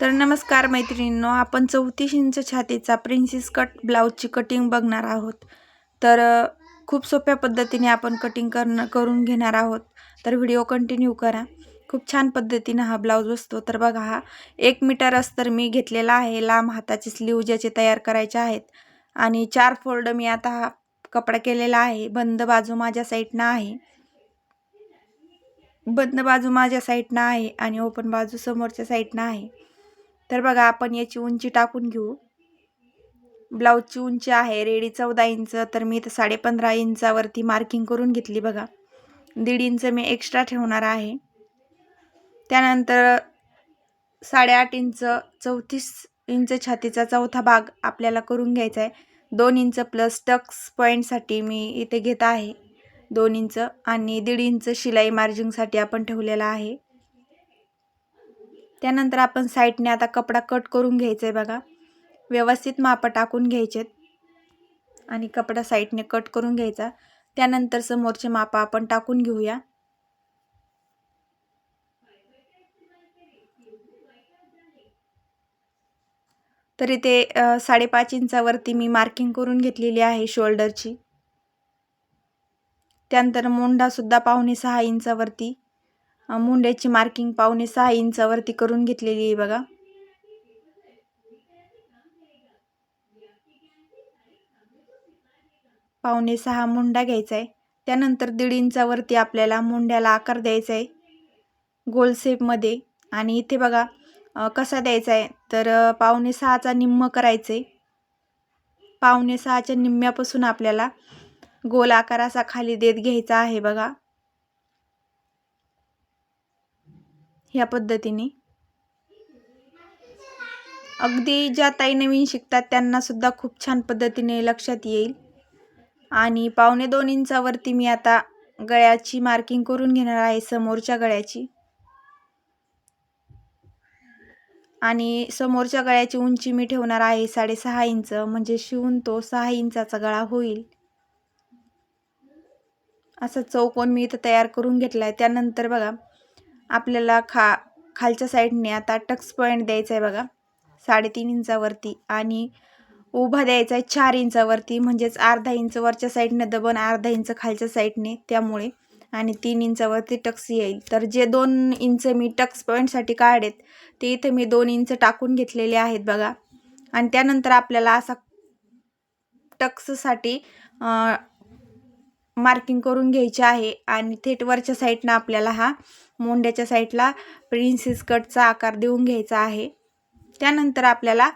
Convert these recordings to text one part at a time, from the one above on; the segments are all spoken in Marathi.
तर नमस्कार मैत्रिणींनो आपण चौतीस इंच छातीचा प्रिन्सेस कट ब्लाऊजची कटिंग बघणार आहोत. तर खूप सोप्या पद्धतीने आपण कटिंग करणं करून घेणार आहोत. तर व्हिडिओ कंटिन्यू करा. खूप छान पद्धतीनं हा ब्लाऊज बसतो. तर बघा हा एक मीटर अस्तर मी घेतलेला आहे. लांब हाताचे स्लीव ज्याचे तयार करायचे आहेत. आणि चार फोल्ड मी आता हा कपडा केलेला आहे. बंद बाजू माझ्या साईडनं आहे. बंद बाजू माझ्या साईडनं आहे आणि ओपन बाजू समोरच्या साईडनं आहे. तर बघा आपण याची उंची टाकून घेऊ. ब्लाऊजची उंची आहे रेडी चौदा इंच तर मी इथं साडेपंधरा इंचावरती मार्किंग करून घेतली बघा. दीड इंच मी एक्स्ट्रा ठेवणार आहे. त्यानंतर साडेआठ इंच चौतीस इंच छातीचा चौथा भाग आपल्याला करून घ्यायचा आहे. दोन इंच प्लस टक्स पॉईंटसाठी मी इथे घेत आहे. दोन इंच आणि दीड इंच शिलाई मार्जिंगसाठी आपण ठेवलेला आहे. त्यानंतर आपण साईडने आता कपडा कट करून घ्यायचा आहे बघा. व्यवस्थित मापं टाकून घ्यायचेत. आणि कपडा साईडने कट करून घ्यायचा. त्यानंतर समोरचे मापं आपण टाकून घेऊया. तर इथे साडेपाच इंचावरती मी मार्किंग करून घेतलेली आहे शोल्डरची. त्यानंतर मुंडासुद्धा पावणे सहा इंचावरती मुंड्याची मार्किंग पावणे सहा इंचावरती करून घेतलेली आहे बघा. पावणे सहा मुंडा घ्यायचा आहे. त्यानंतर दीड इंचावरती आपल्याला मुंड्याला आकार द्यायचा आहे. गोल शेपमध्ये आणि इथे बघा कसा द्यायचा आहे? तर पावणे सहाचा निम्म करायचं आहे. पावणे सहाच्या निम्म्यापासून आपल्याला गोल आकार असा खाली देत घ्यायचा आहे बघा. ह्या पद्धतीने. अगदी ज्या ताई नवीन शिकतात त्यांनासुद्धा खूप छान पद्धतीने लक्षात येईल. आणि पावणे दोन इंचावरती मी आता गळ्याची मार्किंग करून घेणार आहे समोरच्या गळ्याची. आणि समोरच्या गळ्याची उंची मी ठेवणार आहे साडेसहा इंच म्हणजे शिवून तो सहा इंचाचा गळा होईल. असा चौकोन मी इथं तयार करून घेतला आहे त्यानंतर बघा आपल्याला खा खालच्या साईडने आता टक्स पॉईंट द्यायचा आहे बघा. साडेतीन इंचावरती आणि उभा द्यायचा आहे चार इंचावरती म्हणजेच अर्धा इंच वरच्या साईडने दबन अर्धा इंच खालच्या साईडने त्यामुळे आणि तीन इंचावरती टक्स येईल. तर जे दोन इंच मी टक्स पॉईंटसाठी काढेत ते इथं मी दोन इंच टाकून घेतलेले आहेत बघा. आणि त्यानंतर आपल्याला असा टक्ससाठी मार्किंग करून घ्यायची आहे. आणि थेट वरच्या साईडनं आपल्याला हा मोंड्याच्या साईडला प्रिन्सेस कटचा आकार देऊन घ्यायचा आहे. त्यानंतर आपल्याला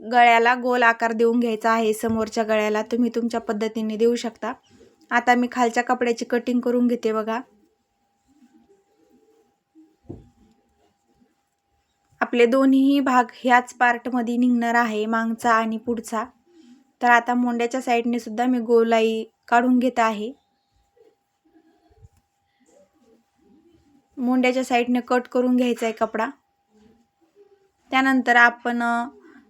गळ्याला गोल आकार देऊन घ्यायचा आहे. समोरच्या गळ्याला तुम्ही तुमच्या पद्धतीने देऊ शकता. आता मी खालच्या कपड्याची कटिंग करून घेते बघा. आपले दोन्हीही भाग ह्याच पार्टमध्ये निघणार आहे मागचा आणि पुढचा. तर आता मोंड्याच्या साईडने सुद्धा मी गोलाई काढून घेत आहे. मोंड्याच्या साईडने कट करून घ्यायचा आहे कपडा. त्यानंतर आपण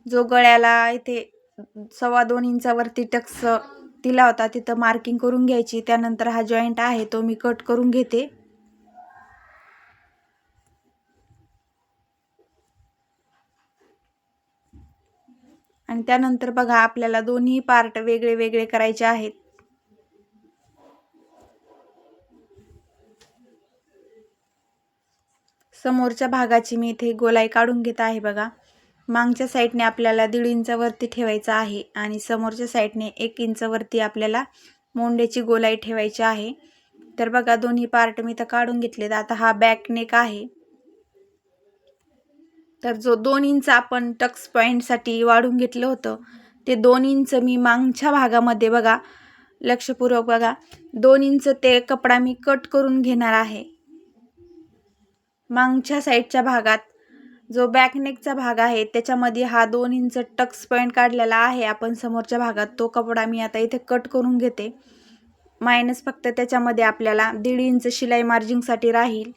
जो गळ्याला इथे सव्वा दोन इंचावरती टक्स दिला होता तिथं मार्किंग करून घ्यायची. त्यानंतर हा जॉईंट आहे तो मी कट करून घेते. आणि त्यानंतर बघा आपल्याला दोन्ही पार्ट वेगळे वेगळे करायचे आहेत. समोरच्या भागाची मी इथे गोलाई काढून घेत आहे बघा. मागच्या साईडने आपल्याला दीड इंचावरती ठेवायचं आहे आणि समोरच्या साईडने एक इंचावरती आपल्याला मोंड्याची गोलाई ठेवायची आहे. तर बघा दोन्ही पार्ट मी तर काढून घेतलेत. आता हा बॅक नेक आहे. तर जो दोन इंच आपण टक्स पॉईंटसाठी वाढून घेतलं होतं ते दोन इंच मी मागच्या भागामध्ये बघा लक्षपूर्वक बघा दोन इंच ते कपडा मी कट करून घेणार आहे. मागच्या साईडच्या भागात जो बॅकनेकचा भाग आहे त्याच्यामध्ये हा दोन इंच टक्स पॉईंट काढलेला आहे. आपण समोरच्या भागात तो कपडा मी आता इथे कट करून घेते. मायनस फक्त त्याच्यामध्ये आपल्याला दीड इंच शिलाई मार्जिंगसाठी राहील.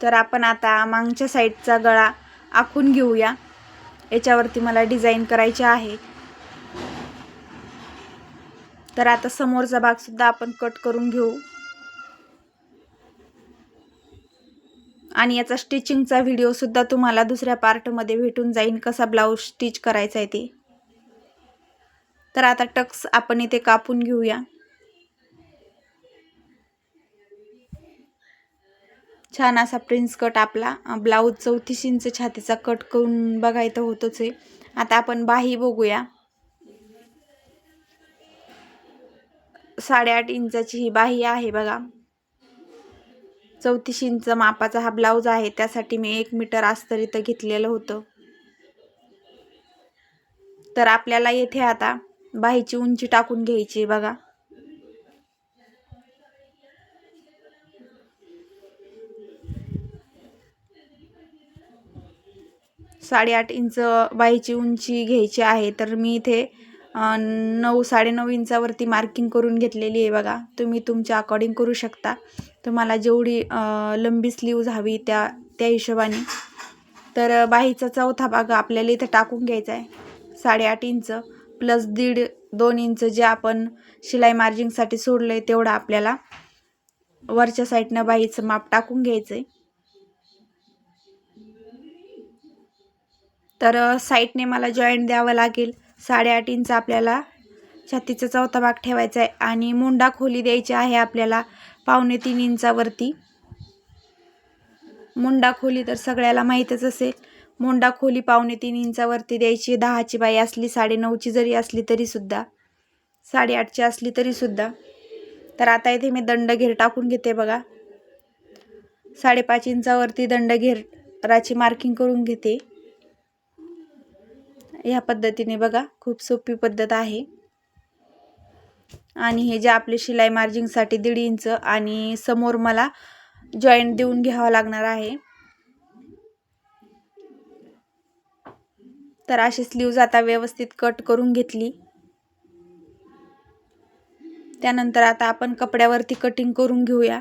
तर आपण आता मागच्या साईडचा गळा आखून घेऊया. याच्यावरती मला डिझाईन करायची आहे. तर आता समोरचा भाग सुद्धा आपण कट करून घेऊ. आणि याचा स्टिचिंगचा व्हिडिओसुद्धा तुम्हाला दुसऱ्या पार्टमध्ये भेटून जाईल कसा ब्लाऊज स्टिच करायचा आहे ते. तर आता टक्स आपण इथे कापून घेऊया. छान असा प्रिन्स कट आपला. ब्लाऊज चौतीस इंच छातीचा कट करून बघायचं होतोच आहे. आता आपण बाही बघूया. साडेआठ इंचाची ही बाही आहे बघा. चौतीस इंच मापाचा हा ब्लाऊज आहे त्यासाठी मी एक मीटर अस्तर इथं घेतलेलं होतं. तर आपल्याला येथे आता बाहीची उंची टाकून घ्यायची बघा. साडेआठ इंच बाईची उंची घ्यायची आहे तर मी इथे नऊ साडेनऊ इंचावरती मार्किंग करून घेतलेली आहे बघा. तुम्ही तुमच्या अकॉर्डिंग करू शकता. तुम्हाला जेवढी लंबी स्लीव्ज हवी त्या त्या हिशोबाने. तर बाईचा चौथा भाग आपल्याला इथं टाकून घ्यायचा आहे साडेआठ इंच प्लस दीड दोन इंच जे आपण शिलाई मार्जिंगसाठी सोडलं आहे तेवढं आपल्याला वरच्या साईडनं बाईचं माप टाकून घ्यायचं आहे तर साईडने मला जॉईंट द्यावं लागेल. साडेआठ इंच आपल्याला छातीचा चौथा भाग ठेवायचा आहे आणि मुंडा खोली द्यायची आहे आपल्याला पावणे तीन इंचावरती. मुंडा खोली तर सगळ्याला माहीतच असेल. मुंडा खोली पावणे तीन इंचावरती द्यायची. दहाची बाई असली साडेनऊची जरी असली तरीसुद्धा साडेआठची असली तरीसुद्धा तर आता इथे मी दंड घेर टाकून घेते बघा. साडेपाच इंचावरती दंड घेराची मार्किंग करून घेते. ह्या पद्धतीने बघा खूप सोपी पद्धत आहे. आणि हे जे आपले शिलाई मार्जिंगसाठी दीड इंच आणि समोर मला जॉईंट देऊन घ्यावा लागणार आहे. तर अशी स्लीव्ज आता व्यवस्थित कट करून घेतली. त्यानंतर आता आपण कपड्यावरती कटिंग करून घेऊया.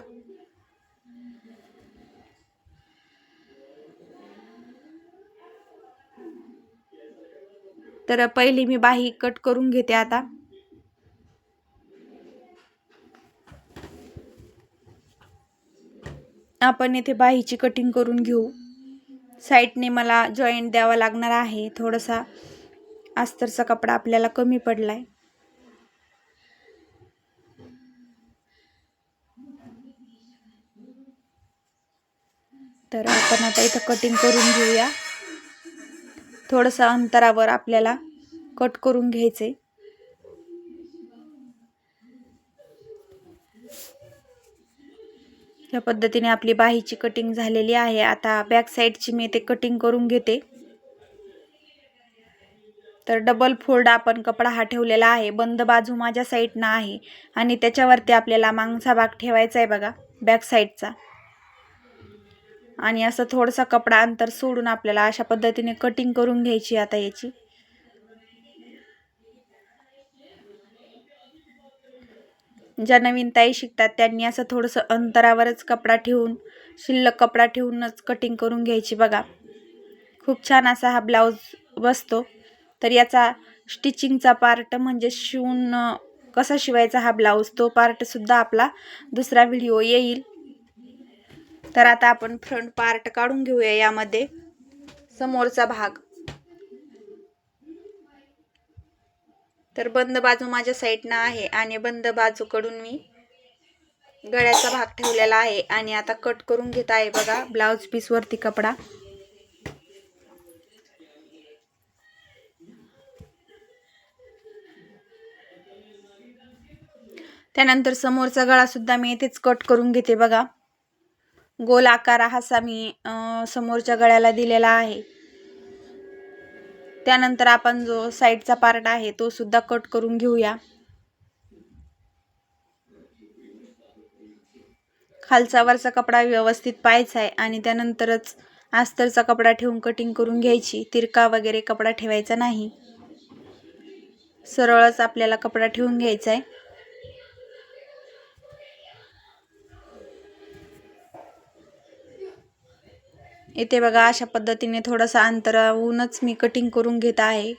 तर पहिली मी बाही कट करून घेते आता. आपण येथे बाहीची कटिंग करून घेऊ. साईडने मला जॉईंट द्यावा लागणार आहे. थोडासा अस्तरचा कपडा आपल्याला कमी पडलाय. तर आपण आता इथं कटिंग करून घेऊया. थोडंसं अंतरावर आपल्याला कट करून घ्यायचे. या पद्धतीने आपली बाहीची कटिंग झालेली आहे. आता बॅक साईडची मी ते कटिंग करून घेते. तर डबल फोल्ड आपण कपडा हा ठेवलेला आहे. बंद बाजू माझ्या साईडनं आहे. आणि त्याच्यावरती आपल्याला मागचा भाग ठेवायचा आहे बघा बॅक साईडचा आणि असं थोडंसं कपडा अंतर सोडून आपल्याला अशा पद्धतीने कटिंग करून घ्यायची आता याची. ज्या नवीन ताई शिकतात त्यांनी असं थोडंसं अंतरावरच कपडा ठेवून शिल्लक कपडा ठेवूनच कटिंग करून घ्यायची बघा. खूप छान असा हा ब्लाऊज बसतो. तर याचा स्टिचिंगचा पार्ट म्हणजे शिवून कसा शिवायचा हा ब्लाऊज तो पार्टसुद्धा आपला दुसरा व्हिडिओ येईल. तर आता आपण फ्रंट पार्ट काढून घेऊया यामध्ये. समोरचा भाग. तर बंद बाजू माझ्या साईडनं आहे आणि बंद बाजूकडून मी गळ्याचा भाग ठेवलेला आहे आणि आता कट करून घेत आहे बघा ब्लाऊज पीसवरती कपडा. त्यानंतर समोरचा गळा सुद्धा मी इथेच कट करून घेते बघा. गोल आकार असा मी समोरच्या गळ्याला दिलेला आहे. त्यानंतर आपण जो साईडचा पार्ट आहे तो सुद्धा कट करून घेऊया. खालचा वरचा कपडा व्यवस्थित पाहायचा आहे आणि त्यानंतरच आस्तरचा कपडा ठेवून कटिंग करून घ्यायची. तिरका वगैरे कपडा ठेवायचा नाही. सरळच आपल्याला कपडा ठेवून घ्यायचा आहे. इथे बघा अशा पद्धतीने थोडंसं अंतरावूनच मी कटिंग करून घेत आहे.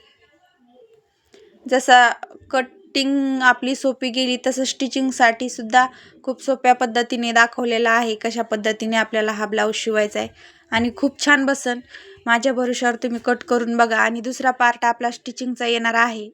जसा कटिंग आपली सोपी गेली तसं स्टिचिंगसाठी सुद्धा खूप सोप्या पद्धतीने दाखवलेला आहे कशा पद्धतीने आपल्याला हा ब्लाऊज शिवायचा आहे. आणि खूप छान बसन. माझ्या भरोशावर तुम्ही कट करून बघा. आणि दुसरा पार्ट आपला स्टिचिंगचा येणार आहे.